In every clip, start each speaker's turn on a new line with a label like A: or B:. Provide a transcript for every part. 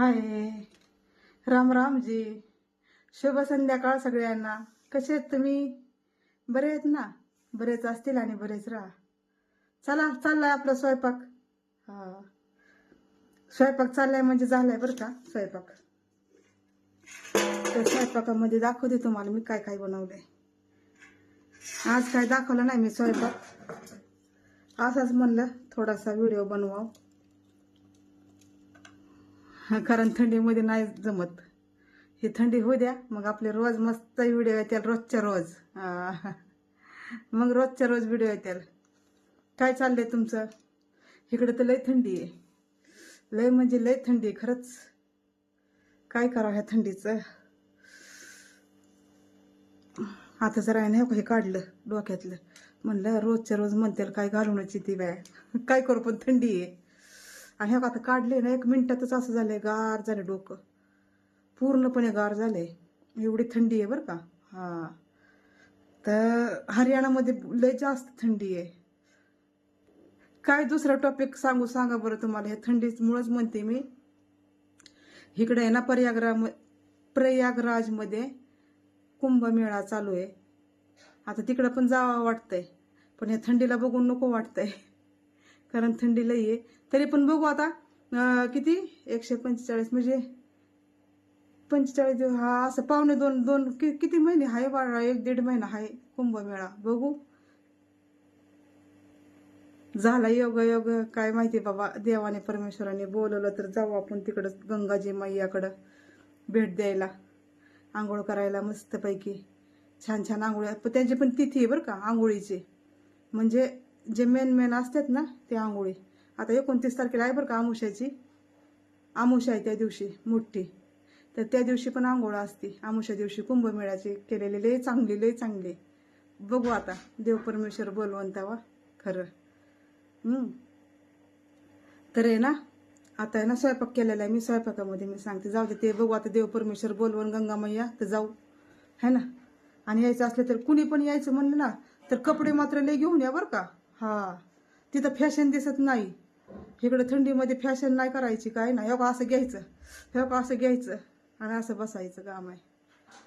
A: हाय. राम रामजी शुभ संध्याकाळ सगळ्यांना. कसे आहेत तुम्ही? बरे आहेत ना? बरेच असतील आणि बरेच राहा. चला चाललाय आपला स्वयंपाक. हा. स्वयंपाक चाललाय म्हणजे झालाय बरं का स्वयंपाक. तर स्वयंपाकामध्ये दाखवते तुम्हाला मी काय काय बनवलंय. आज काय दाखवलं नाही मी स्वयंपाक. असाच म्हणलं थोडासा व्हिडिओ बनवाव. कारण थंडीमध्ये नाही जमत. ही थंडी होऊ द्या मग आपले रोज मस्त व्हिडिओ येतील रोजच्या रोज. हा. मग रोजच्या रोज व्हिडिओ येतील. काय चाललंय तुमचं? इकडे तर लय थंडी आहे. लय म्हणजे लय थंडी आहे खरंच. काय करावं ह्या थंडीचं? आता जरा नाही हे काढलं डोक्यातलं. म्हणलं रोजच्या रोज म्हणतील काय घालूनच ती बाय? काय करू पण थंडी आहे. आणि हे आता काढले ना एक मिनिटातच असं झालंय गार झालं डोकं. पूर्णपणे गार झालंय. एवढी थंडी आहे बरं का? हा. तर हरियाणामध्ये लय जास्त थंडी आहे. काय दुसरा टॉपिक सांगू सांगा बरं तुम्हाला. हे थंडीमुळंच म्हणते मी. इकडे आहे ना पर्यागरा प्रयागराजमध्ये कुंभमेळा चालू आहे. आता तिकडं पण जावं वाटतंय. पण या थंडीला बघून नको वाटतंय. कारण थंडी लई आहे. तरी पण बघू आता किती? एकशे पंचेचाळीस म्हणजे पंचेचाळीस दिवस हा असं पावणे दोन दोन कि, किती महिने आहे बाळा? एक दीड महिना आहे कुंभमेळा. बघू. झाला योग योग. काय माहिती बाबा? देवाने परमेश्वराने बोलवलं तर जाऊ आपण तिकडं गंगाजी मैयाकडं भेट द्यायला. आंघोळ करायला मस्तपैकी. छान छान आंघोळ. पण त्यांची पण तिथी आहे बरं का आंघोळीची. म्हणजे जे मेन मेन असतात ना ते आंघोळी. आता एकोणतीस तारखेला आहे बरं का आमुष्याची. आमुषा आहे त्या दिवशी मोठी. तर त्या दिवशी पण आंघोळ असते. आमुष्या दिवशी कुंभमेळ्याची केलेली लय चांगली लय चांगली. बघू आता देव परमेश्वर बोलवंतावा खरं. तर आहे ना आता आहे ना स्वयंपाक केलेला आहे मी स्वयंपाकामध्ये मी सांगते. जाऊ दे ते बघू आता देव परमेश्वर बोलवून गंगामय्या तर जाऊ. है ना? आणि यायचं असलं तर कुणी पण यायचं म्हणलं ना तर कपडे मात्र लय घेऊन या बरं का. हा. तिथं फॅशन दिसत नाही. इकडं थंडीमध्ये फॅशन नाही करायची काय नाही. का असं घ्यायचं. हे का असं घ्यायचं. आणि असं बसायचं काम आहे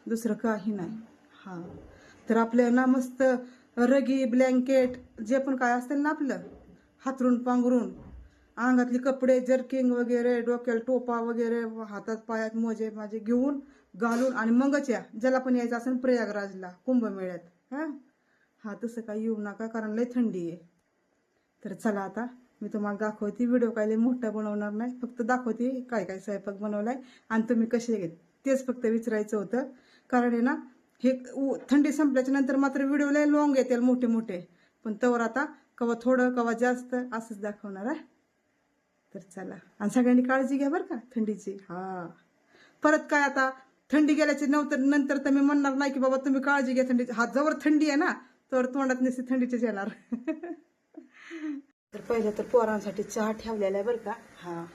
A: दुसरं काही नाही. हा. तर आपलं ना मस्त रगी ब्लँकेट जे पण काय असतं ना आपलं हातरून पांघरून अंगातले कपडे जर्किंग वगैरे डोक्याला टोपा वगैरे हातात पायात मोजे माझे घेऊन घालून आणि मगच या. ज्याला पण यायचं असेल प्रयागराजला कुंभमेळ्यात. हा? हा तसं काही येऊ नका कारण लय थंडी आहे. तर चला आता मी तुम्हाला दाखवते व्हिडिओ काय लय मोठा बनवणार नाही फक्त दाखवते काय काय स्वयंपाक बनवलाय आणि तुम्ही कसे घेत तेच फक्त विचारायचं होतं. कारण आहे ना हे उ- थंडी संपल्याच्या नंतर मात्र व्हिडिओ लय लॉंग येतील मोठे मोठे. पण तवर आता कवा थोडं कवा जास्त असंच दाखवणार आहे. तर चला आणि सगळ्यांनी काळजी घ्या बरं का थंडीची. हा. परत काय आता थंडी गेल्याची नव्हतं नंतर तर मी म्हणणार नाही की बाबा तुम्ही काळजी घ्या थंडीची. हा जवळ थंडी आहे ना तर तोंडात नसते थंडीचीच येणार. तर पहिलं तर पोरांसाठी चहा ठेवलेला आहे बरं का. हा.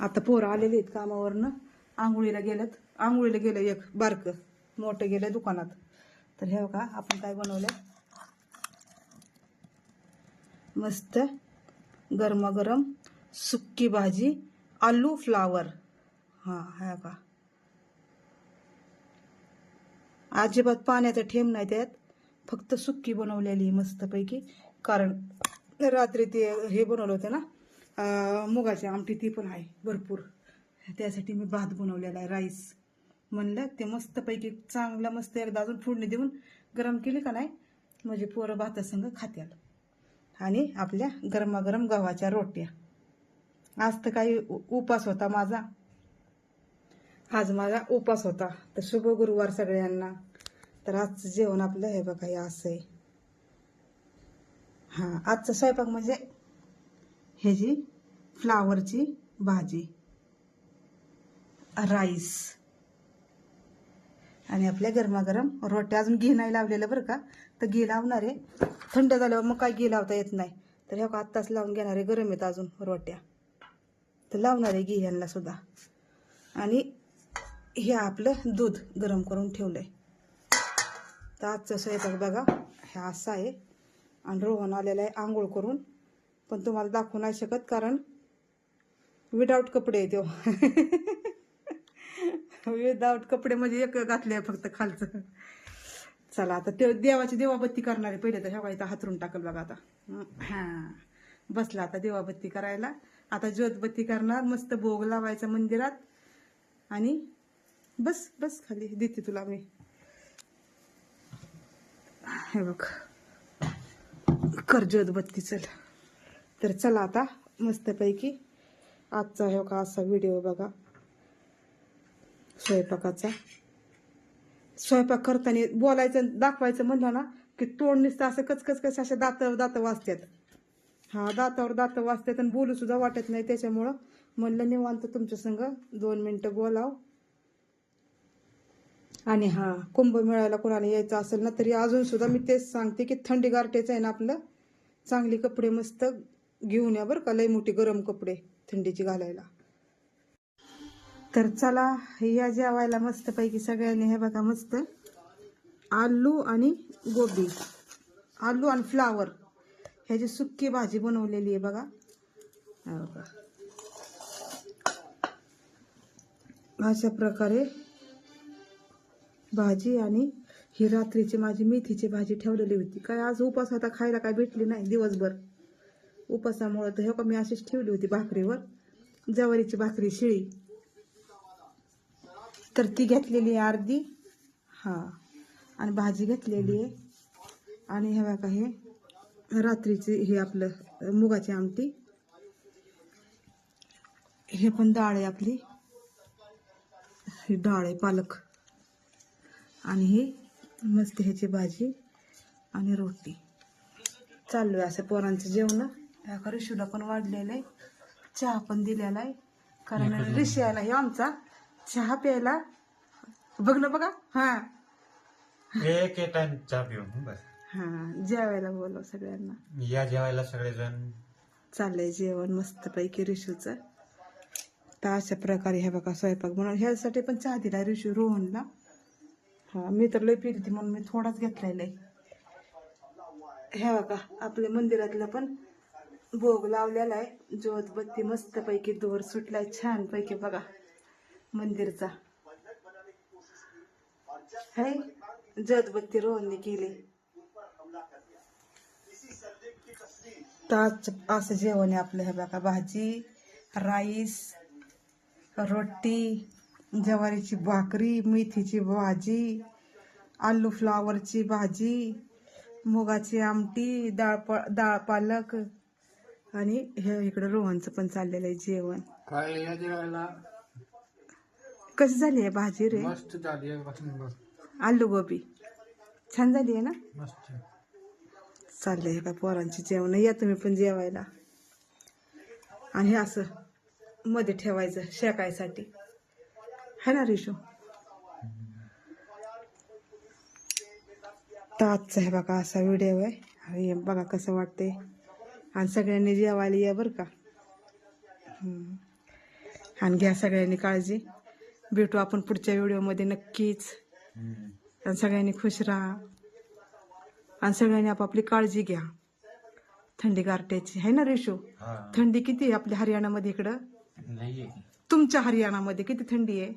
A: आता पोरं आलेली आहेत कामावरनं. आंघोळीला गेलेत आंघोळीला गेलं एक बारकं. मोठं गेलं दुकानात. तर हे का आपण काय बनवलं मस्त गरमागरम सुक्की भाजी आलू फ्लावर. हा हा का अजिबात पाण्याचा ठेम नाही त्यात. फक्त सुक्की बनवलेली मस्तपैकी. कारण रात्री ते हे बनवलं होतं ना मुगाची आमटी ती पण आहे भरपूर. त्यासाठी मी भात बनवलेला आहे राईस म्हणलं. ते मस्तपैकी चांगलं मस्त एकदा अजून फोडणी देऊन गरम केली का नाही म्हणजे पोरं भातासंग खात्याल आणि आपल्या गरमागरम गव्हाच्या रोट्या. आज तर काही उ- उपास होता माझा. आज माझा उपास होता. तर शुभ गुरुवार सगळ्यांना. तर आजचं जेवण आपलं हे बघा हे असं आहे. हां आजचा स्वयंपाक म्हणजे ह्याची फ्लावरची भाजी. राईस. आणि आपल्या गरमागरम रोट्या अजून घी नाही लावलेलं बरं का? तर घी लावणार आहे. थंड झाल्यावर मग काय घी लावता येत नाही. तर ह्या आत्ताच लावून घेणार आहे गरम आहेत अजून रोट्या. तर लावणार आहे घी यांना सुद्धा. आणि हे आपलं दूध गरम करून ठेवलं आहे तर आजचं स्वयंपाक बघा. हे असं आहे. आणि रोहन आलेला आहे आंघोळ करून. पण तुम्हाला दाखवू नाही शकत कारण विदाऊट कपडे आहे तो. विदाऊट कपडे म्हणजे एक घातले फक्त खालचं. चला आता ते देवाची देवाबत्ती करणार आहे. पहिले तर ह्या इथं हातरून टाकल बघा आता. हां. बसला आता देवाबत्ती करायला. आता ज्योतबत्ती करणार. मस्त भोग लावायचा मंदिरात. आणि बस बस खाली. देते तुला मी. हे बघ. कर ज्योतबत्ती चल. तर चला आता मस्तपैकी आजचा हो का असा व्हिडिओ बघा. स्वयंपाकाचा. स्वयंपाक करताना बोलायचं दाखवायचं म्हणलं ना की तोंड नुसतं असं कचकच कस असे दात दात वाचतात हा दातावर दात वाजतात आणि बोलू सुद्धा वाटत नाही त्याच्यामुळं म्हणलं निवांत तुमच्या संग दोन मिनटं बोलाव. आणि हा कुंभमेळ्याला कोणाला यायचं असेल ना तरी अजून सुद्धा मी तेच सांगते की थंडी गारठेचं आहे ना आपलं. चांगले कपडे मस्त घेऊन या बरं का लय मोठी गरम कपडे थंडीची घालायला. तर चला या जेवायला मस्तपैकी सगळ्यांनी हे बघा मस्त. आलू आणि गोबी. आलू आणि फ्लावर. ह्याची सुक्की भाजी बनवलेली आहे बघा. बघा. अशा प्रकारे भाजी आणि ही रात्रीची माझी मेथीची भाजी ठेवलेली होती. काय आज उपास होता खायला काय भेटली नाही दिवसभर. उपासामुळं तर हे का मी अशीच ठेवली होती भाकरीवर. जवारीची भाकरी शिळी. तर ती घेतलेली आहे अर्धी. हा. आणि भाजी घेतलेली आहे. आणि हे बघा हे रात्रीची हे आपलं मुगाची आमटी. हे पण डाळ आहे आपली. ही डाळ आहे पालक. आणि ही मस्त ह्याची भाजी आणि रोटी. चालू आहे असं पोरांचं जेवण. ह्या ऋषूला पण वाढलेलं आहे. चहा पण दिलेला आहे. कारण ऋषी हे आमचा. चहा प्यायला. बघ ना बघा. हा.
B: एक एक टाइम चहा पिऊन हं, बस.
A: हा जेवायला बोलव सगळ्यांना.
B: या जेवायला सगळेजण.
A: चाललंय जेवण मस्तपैकी ऋषूचं. तर अशा प्रकारे ह्या बघा स्वयंपाक म्हणून ह्यासाठी पण चहा दिला ऋषू रोहनला. हा मी तर लय पिलती म्हणून मी थोडाच घेतलेला आहे ह्या बघा आपल्या मंदिरातलं पण भोग लावलेला आहे. ज्योतबत्ती मस्तपैकी दोर सुटलाय छान पैकी बघा मंदिरचा. है ज्योतबत्ती रोहनने केली. ताज असं जेवण आहे आपलं हे बघा भाजी राईस रोटी ज्वारीची भाकरी मेथीची भाजी आलू फ्लावरची भाजी मुगाची आमटी डाळ डाळ पालक आणि हे इकडं रोहनचं पण चाललेलं आहे जेवण.
C: काय या जेवायला?
A: कशी झाली आहे भाजी रे?
C: मस्त झाली
A: आलू गोबी. छान झाली आहे ना?
C: मस्त.
A: चाललंय का पोरांची जेवण? या तुम्ही पण जेवायला. आणि हे असं मध्ये ठेवायचं शेकायसाठी. है ना रिशू तर आजचा हे बघा असा व्हिडिओ आहे हे बघा कसं वाटतंय आणि सगळ्यांनी जेवायला या बरं का. आणि घ्या सगळ्यांनी काळजी भेटू आपण पुढच्या व्हिडिओमध्ये नक्कीच. आणि सगळ्यांनी खुश राहा आणि सगळ्यांनी आपापली काळजी घ्या थंडी गारट्याची आहे ना रेशो
B: हा
A: थंडी किती आहे आपल्या हरियाणामध्ये इकडं तुमच्या हरियाणामध्ये किती थंडी
B: आहे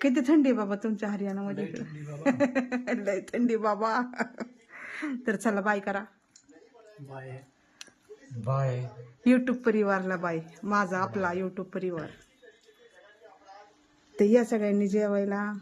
A: किती थंडी आहे बाबा तुमच्या हरियाणामध्ये इकडं. लय थंडी बाबा. तर चला बाय करा.
C: बाय.
B: बाय.
A: युट्यूब परिवारला बाय. माझा आपला युट्यूब परिवार. तर या सगळ्यांनी जेवायला.